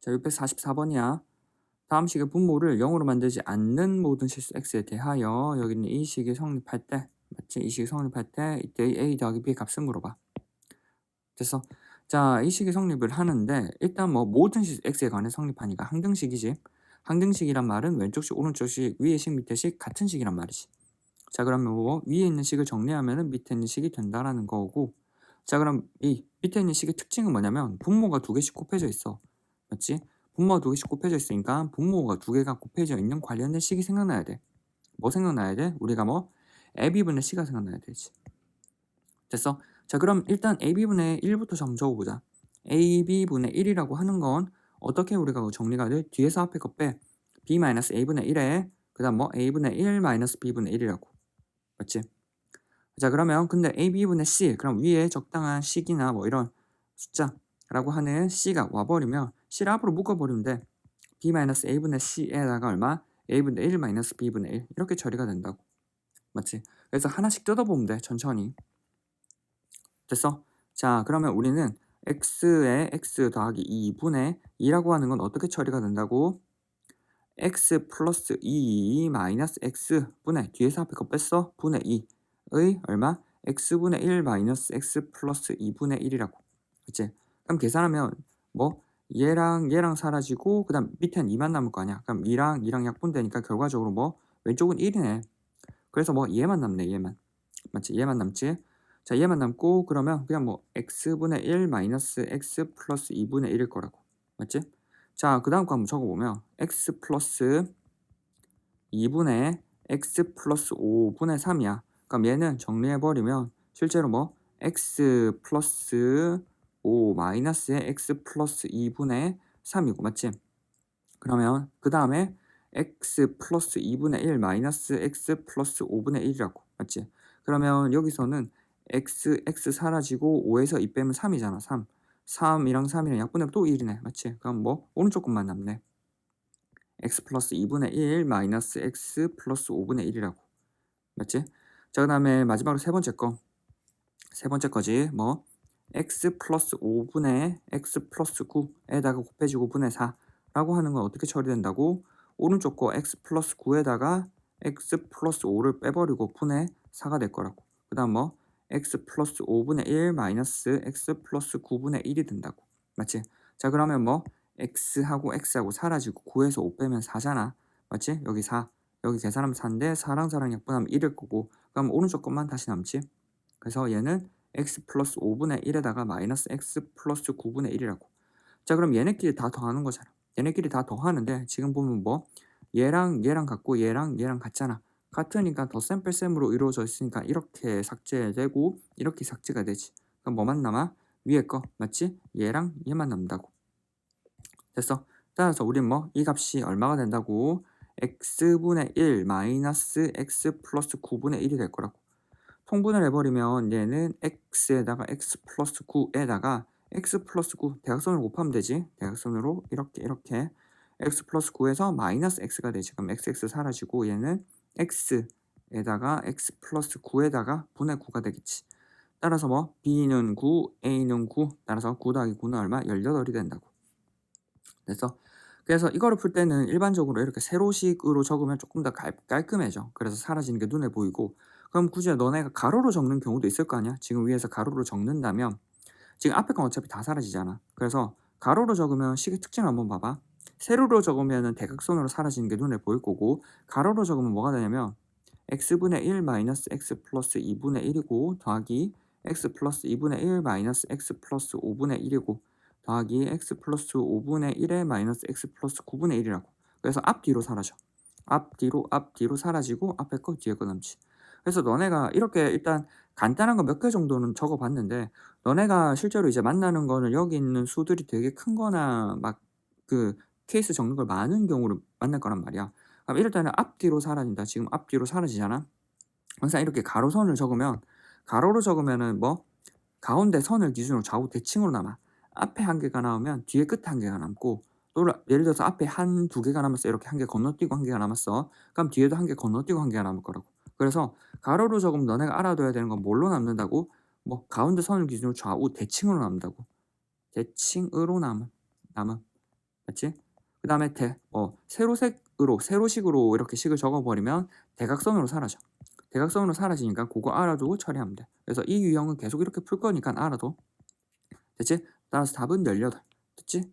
자, 644번이야. 다음 식의 분모를 0으로 만들지 않는 모든 실수 x에 대하여 여기 있는 이 식이 성립할 때 맞지? 이 식이 성립할 때 이때 a 더하기 b의 값을 물어봐. 됐어? 자, 이 식이 성립을 하는데 일단 뭐 모든 실수 x에 관해 성립하니까 항등식이지. 항등식이란 말은 왼쪽식, 오른쪽식, 위의 식, 밑의 식 같은 식이란 말이지. 자, 그러면 뭐 위에 있는 식을 정리하면 밑에 있는 식이 된다라는 거고 자, 그럼 이 밑에 있는 식의 특징은 뭐냐면 분모가 두 개씩 곱해져 있어. 맞지? 분모가 두 개씩 곱해져 있으니까 분모가 두 개가 곱해져 있는 관련된 식이 생각나야 돼. 뭐 생각나야 돼? 우리가 뭐 AB분의 C가 생각나야 되지. 됐어? 자 그럼 일단 AB분의 1부터 좀 적어보자. AB분의 1이라고 하는 건 어떻게 우리가 정리가 돼? 뒤에서 앞에 거 빼. B-A분의 1에 그 다음 뭐 A분의 1 마이너스 B분의 1이라고. 맞지? 자 그러면 근데 AB분의 C 그럼 위에 적당한 식이나 뭐 이런 숫자라고 하는 C가 와버리면 C를 앞으로 묶어버리면 돼. B-A분의 C에다가 얼마? A분의 1 마이너스 B분의 1 이렇게 처리가 된다고. 맞지? 그래서 하나씩 뜯어보면 돼 천천히. 됐어? 자 그러면 우리는 x에 x 더하기 2분의 2라고 하는 건 어떻게 처리가 된다고? x 플러스 2 마이너스 x분의 뒤에서 앞에 거 뺐어? 분의 2의 얼마? x분의 1 마이너스 x 플러스 2분의 1이라고 그치? 그럼 계산하면 뭐 얘랑 얘랑 사라지고 그 다음 밑에는 2만 남을 거 아니야 그럼 2랑 2랑 약분되니까 결과적으로 뭐 왼쪽은 1이네 그래서 뭐 얘만 남네 얘만 맞지? 얘만 남지? 자 얘만 남고 그러면 그냥 뭐 x분의 1 마이너스 x 플러스 2분의 1일 거라고 맞지? 자 그 다음 거 한번 적어보면 x 플러스 2분의 x 플러스 5분의 3이야 그럼 얘는 정리해버리면 실제로 뭐 x 플러스 5 마이너스의 x 플러스 2분의 3이고 맞지? 그러면 그 다음에 x 플러스 2분의 1 마이너스 x 플러스 5분의 1이라고 맞지? 그러면 여기서는 x, x 사라지고 5에서 2 빼면 3이잖아 3 3이랑 3이랑 약분하면 또 1이네 맞지? 그럼 뭐 오른쪽 것만 남네 x 플러스 2분의 1 마이너스 x 플러스 5분의 1이라고 맞지? 자, 그 다음에 마지막으로 세 번째 거. 세 번째 거지. 뭐, x 플러스 5분의 x 플러스 9에다가 곱해지고 분의 4라고 하는 건 어떻게 처리된다고? 오른쪽 거 x 플러스 9에다가 x 플러스 5를 빼버리고 분의 4가 될 거라고. 그 다음 뭐, x 플러스 5분의 1 마이너스 x 플러스 9분의 1이 된다고. 맞지? 자, 그러면 뭐, x하고 x하고 사라지고 9에서 5 빼면 4잖아. 맞지? 여기 4. 여기 계산하면 4인데 4랑 4랑 약분하면 1일 거고 그럼 오른쪽 것만 다시 남지 그래서 얘는 x 플러스 5분의 1에다가 마이너스 x 플러스 9분의 1이라고. 자 그럼 얘네끼리 다 더하는 거잖아. 얘네끼리 다 더하는데 지금 보면 뭐? 얘랑 얘랑 같고 얘랑 얘랑 같잖아. 같으니까 더 샘플셈으로 이루어져 있으니까 이렇게 삭제되고 이렇게 삭제가 되지. 그럼 뭐만 남아? 위에 거 맞지? 얘랑 얘만 남다고. 됐어. 따라서 우린 뭐? 이 값이 얼마가 된다고? x분의 1 마이너스 x 플러스 9분의 1이 될 거라고 통분을 해버리면 얘는 x에다가 x 플러스 9에다가 x 플러스 9 대각선으로 곱하면 되지. 대각선으로 이렇게 이렇게. X 플러스 9에서 마이너스 x가 되지. 그럼 xx 사라지고 얘는 x에다가 x 플러스 9에다가 분의 9가 되겠지. 따라서 뭐 b는 9 a는 9 따라서 9 더하기 9는 얼마? 18이 된다고. 됐어? 그래서 이거를 풀 때는 일반적으로 이렇게 세로식으로 적으면 조금 더 깔끔해져. 그래서 사라지는 게 눈에 보이고 그럼 굳이 너네가 가로로 적는 경우도 있을 거 아니야? 지금 위에서 가로로 적는다면 지금 앞에 건 어차피 다 사라지잖아. 그래서 가로로 적으면 식의 특징을 한번 봐봐. 세로로 적으면 대각선으로 사라지는 게 눈에 보일 거고 가로로 적으면 뭐가 되냐면 x분의 1 마이너스 x 플러스 2분의 1이고 더하기 x 플러스 2분의 1 마이너스 x 플러스 5분의 1이고 더하기 x 플러스 5분의 1에 마이너스 x 플러스 9분의 1이라고 그래서 앞뒤로 사라져 앞뒤로 앞뒤로 사라지고 앞에 거 뒤에 거 남지 그래서 너네가 이렇게 일단 간단한 거 몇 개 정도는 적어 봤는데 너네가 실제로 이제 만나는 거는 여기 있는 수들이 되게 큰 거나 막 그 케이스 적는 걸 많은 경우를 만날 거란 말이야. 그럼 이럴 때는 앞뒤로 사라진다. 지금 앞뒤로 사라지잖아. 항상 이렇게 가로선을 적으면 가로로 적으면은 뭐 가운데 선을 기준으로 좌우 대칭으로 남아. 앞에 한 개가 나오면 뒤에 끝에 한 개가 남고 또 예를 들어서 앞에 한 두 개가 남았어. 이렇게 한 개 건너뛰고 한 개가 남았어. 그럼 뒤에도 한 개 건너뛰고 한 개가 남을 거라고 그래서 가로로 적으면 너네가 알아둬야 되는 건 뭘로 남는다고 뭐 가운데 선을 기준으로 좌우 대칭으로 남는다고 대칭으로 남은 남은 맞지? 그 다음에 대, 어, 세로색으로 세로식으로 이렇게 식을 적어버리면 대각선으로 사라져. 대각선으로 사라지니까 그거 알아두고 처리하면 돼. 그래서 이 유형은 계속 이렇게 풀 거니까 알아도 됐지? 따라서 답은 18. 됐지?